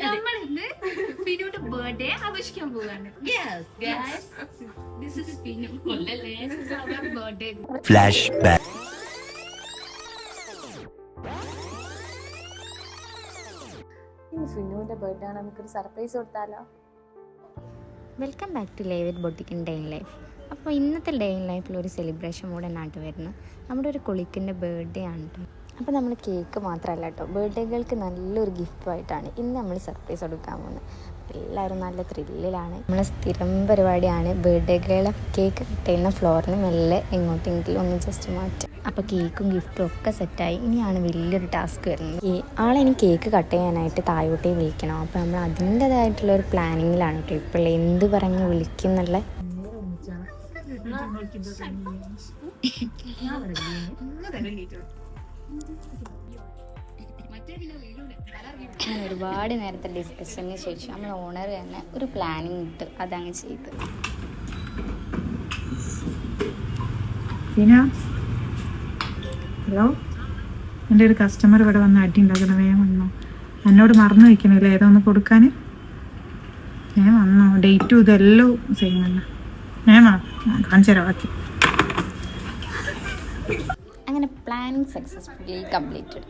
നമ്മൾ ഇന്ന് ഫിനുവിന്റെ ബർത്ത്ഡേ ആഘോഷിക്കാൻ പോവാണ്. ദിസ് ഇസ് ഫിനു കൊല്ലല്ലേ? Birthday Flashback. ഇനി ഫിനുവിന്റെ ബർത്ത്ഡേ ആണ്. നമുക്കൊരു സർപ്രൈസ് കൊടുത്താലോ? Welcome back to live boutique in day in life അപ്പോൾ ഇന്നത്തെ ഡേ ഇൻ ലൈഫിൽ ഒരു സെലിബ്രേഷൻ കൂടെ നാട്ടു വരുന്നു നമ്മുടെ ഒരു കുളിക്കിന്റെ ബർത്ത്ഡേ ആണ് കേട്ടോ അപ്പോൾ നമ്മൾ കേക്ക് മാത്രമല്ല കേട്ടോ ബർത്ത്ഡേകൾക്ക് നല്ലൊരു ഗിഫ്റ്റുമായിട്ടാണ് ഇന്ന് നമ്മൾ സർപ്രൈസ് കൊടുക്കാൻ പോകുന്നത്. എല്ലാവരും നല്ല ത്രില്ലിലാണ് നമ്മൾ സ്ഥിരം പരിപാടിയാണ് ബർത്ത്ഡേകളെ കേക്ക് കിട്ടുന്ന ഫ്ലോറിന് മെല്ലെ എങ്ങോട്ടെങ്കിലും ഒന്ന് ജസ്റ്റ് മാറ്റും. അപ്പോൾ കേക്കും ഗിഫ്റ്റും ഒക്കെ സെറ്റായി. ഇനിയാണ് വലിയൊരു ടാസ്ക് വരുന്നത്. ഈ ആളെനിക്ക് കേക്ക് കട്ട് ചെയ്യാനായിട്ട് താഴോട്ടേ വിളിക്കണം. അപ്പോൾ നമ്മൾ അതിന്റെതായിട്ടുള്ള ഒരു പ്ലാനിങ്ങിലാണ് കേട്ടോ ഇപ്പോൾ എന്ത് പറഞ്ഞ് വിളിക്കും എന്നുള്ള അങ്ങനെ ഒരുപാട് നേരത്തെ ഡിസ്കഷന് ശേഷം നമ്മൾ ഓണർ തന്നെ ഒരു പ്ലാനിങ് ഇട്ട് അതങ്ങ് ചെയ്ത്. ഹലോ? എന്റെ ഒരു കസ്റ്റമർ ഇവിടെ വന്ന് അടി ഉണ്ടാക്കണം വേഗം വന്നു. എന്നോട് മറന്നു വയ്ക്കണില്ല? ഒന്ന് കൊടുക്കാൻ? ഞാൻ വന്നു. ഡേറ്റും ഇതെല്ലാം സെയിം തന്നെ. ഞാൻ കാണിച്ചു തരാം ബാക്കി അങ്ങനെ പ്ലാനിങ് സക്സസ്ഫുള്ളി കംപ്ലീറ്റഡ്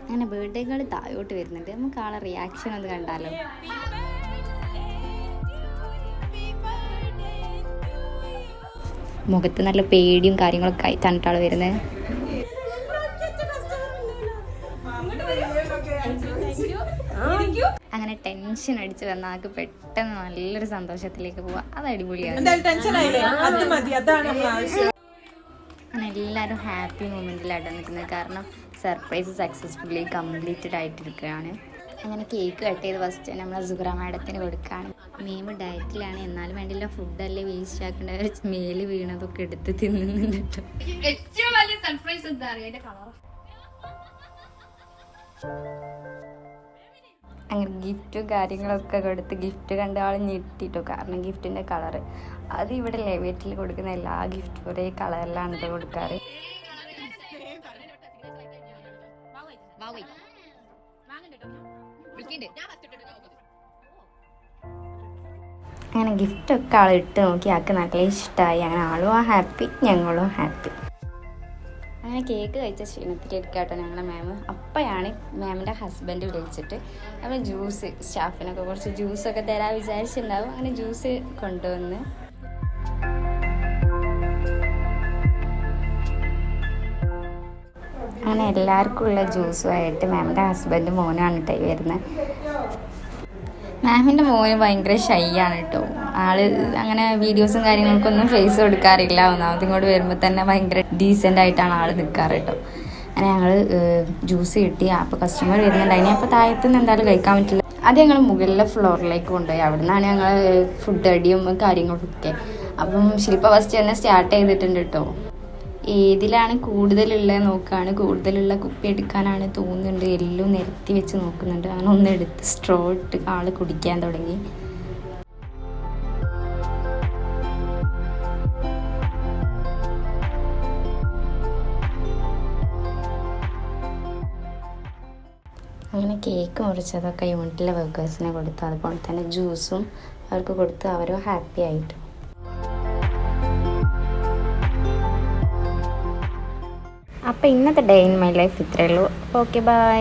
അങ്ങനെ ബർത്ത്ഡേകൾ താഴോട്ട് വരുന്നുണ്ട്. നമുക്ക് ആളെ റിയാക്ഷൻ ഒന്ന് കണ്ടാലോ? മുഖത്ത് നല്ല പേടിയും കാര്യങ്ങളൊക്കെ ആയിട്ടാണ് ആൾ വരുന്നത് അങ്ങനെ ടെൻഷൻ അടിച്ച് വന്ന ആൾക്ക് പെട്ടെന്ന് നല്ലൊരു സന്തോഷത്തിലേക്ക് പോവാം. അത് അടിപൊളിയാണ്. അങ്ങനെ എല്ലാവരും ഹാപ്പി മൊമെന്റിലായിട്ട് നിൽക്കുന്നത് കാരണം സർപ്രൈസ് സക്സസ്ഫുള്ളി കംപ്ലീറ്റഡ് ആയിട്ടിരിക്കുകയാണ്. അങ്ങനെ കേക്ക് കട്ട് ചെയ്ത് ഫസ്റ്റ് നമ്മൾ സുഗ്ര മാഡത്തിന് കൊടുക്കുകയാണ്. മീം ഡയറ്റിലാണ് എന്നാലും വേണ്ടില്ല ഫുഡല്ലേ വേസ്റ്റ് ആക്കേണ്ട മേൽ വീണതൊക്കെ എടുത്ത് തിന്നുന്നുണ്ട് ഏറ്റവും വലിയ സർപ്രൈസ് എന്താ അറിയാം? കളർ അങ്ങനെ ഗിഫ്റ്റും കാര്യങ്ങളൊക്കെ കൊടുത്ത് ഗിഫ്റ്റ് കണ്ട ആൾ ഞെട്ടിട്ടു. കാരണം ഗിഫ്റ്റിന്റെ കളറ് അത് ഇവിടെ ലൈവേറ്റിൽ കൊടുക്കുന്ന എല്ലാ ഗിഫ്റ്റും ഒരേ കളറിലാണ് കൊടുക്കാറ്. അങ്ങനെ ഗിഫ്റ്റൊക്കെ ആൾ ഇട്ട് നോക്കി. ആൾക്ക് നല്ല ഇഷ്ടമായി അങ്ങനെ ആളും ഹാപ്പി ഞങ്ങളും ഹാപ്പി അങ്ങനെ കേക്ക് കഴിച്ച ക്ഷീണത്തിലിരിക്കട്ടോ ഞങ്ങളെ മാം അപ്പോഴാണ് മാമിന്റെ ഹസ്ബൻഡ് വിളിച്ചിട്ട് അപ്പോൾ ജ്യൂസ് സ്റ്റാഫിനൊക്കെ കുറച്ച് ജ്യൂസൊക്കെ തരാൻ വിചാരിച്ചിട്ടുണ്ടാവും. അങ്ങനെ ജ്യൂസ് കൊണ്ടുവന്ന്. അങ്ങനെ എല്ലാവർക്കും ഉള്ള ജ്യൂസുമായിട്ട് മാമിന്റെ ഹസ്ബൻഡ് മോനാണ് കേട്ടോ വരുന്നത് മാമിന്റെ മോന് ഭയങ്കര ഷൈ ആണ് കേട്ടോ ആൾ അങ്ങനെ വീഡിയോസും കാര്യങ്ങൾക്കൊന്നും ഫേസ് കൊടുക്കാറില്ല ഒന്നാമത് ഇങ്ങോട്ട് വരുമ്പോൾ തന്നെ ഭയങ്കര ഡീസെന്റ് ആയിട്ടാണ് ആൾ നിൽക്കാറ് കേട്ടോ. അങ്ങനെ ഞങ്ങൾ ജ്യൂസ് കിട്ടി. അപ്പോൾ കസ്റ്റമർ വരുന്നുണ്ടായിനി അപ്പോൾ താഴത്തുനിന്ന് എന്തായാലും കഴിക്കാൻ പറ്റില്ല. അത് ഞങ്ങൾ മുകളിലെ ഫ്ലോറിലേക്ക് കൊണ്ടുപോയി. അവിടെ നിന്നാണ് ഞങ്ങൾ ഫുഡ് അടിയും കാര്യങ്ങളും ഒക്കെ. അപ്പം ശില്പ ഫസ്റ്റ് തന്നെ സ്റ്റാർട്ട് ചെയ്തിട്ടുണ്ട് കേട്ടോ. ഏതിലാണ് കൂടുതലുള്ളത് നോക്കുകയാണ് കൂടുതലുള്ള കുപ്പി എടുക്കാനാണ് തോന്നുന്നുണ്ട്. എല്ലാം നിരത്തി വെച്ച് നോക്കുന്നുണ്ട്. അങ്ങനെ ഒന്ന് എടുത്ത് സ്ട്രോ ഇട്ട് ആൾ കുടിക്കാൻ തുടങ്ങി. അങ്ങനെ കേക്ക് മുറിച്ചതൊക്കെ യൂണിറ്റിലെ വർക്കേഴ്സിനെ കൊടുത്തു. അതുപോലെ തന്നെ ജ്യൂസും അവർക്ക് കൊടുത്ത്. അവരും ഹാപ്പി ആയിട്ടു. അപ്പോൾ ഇന്നത്തെ ഡേ ഇൻ മൈ ലൈഫ് ഇത്രയേ ഉള്ളൂ. Okay bye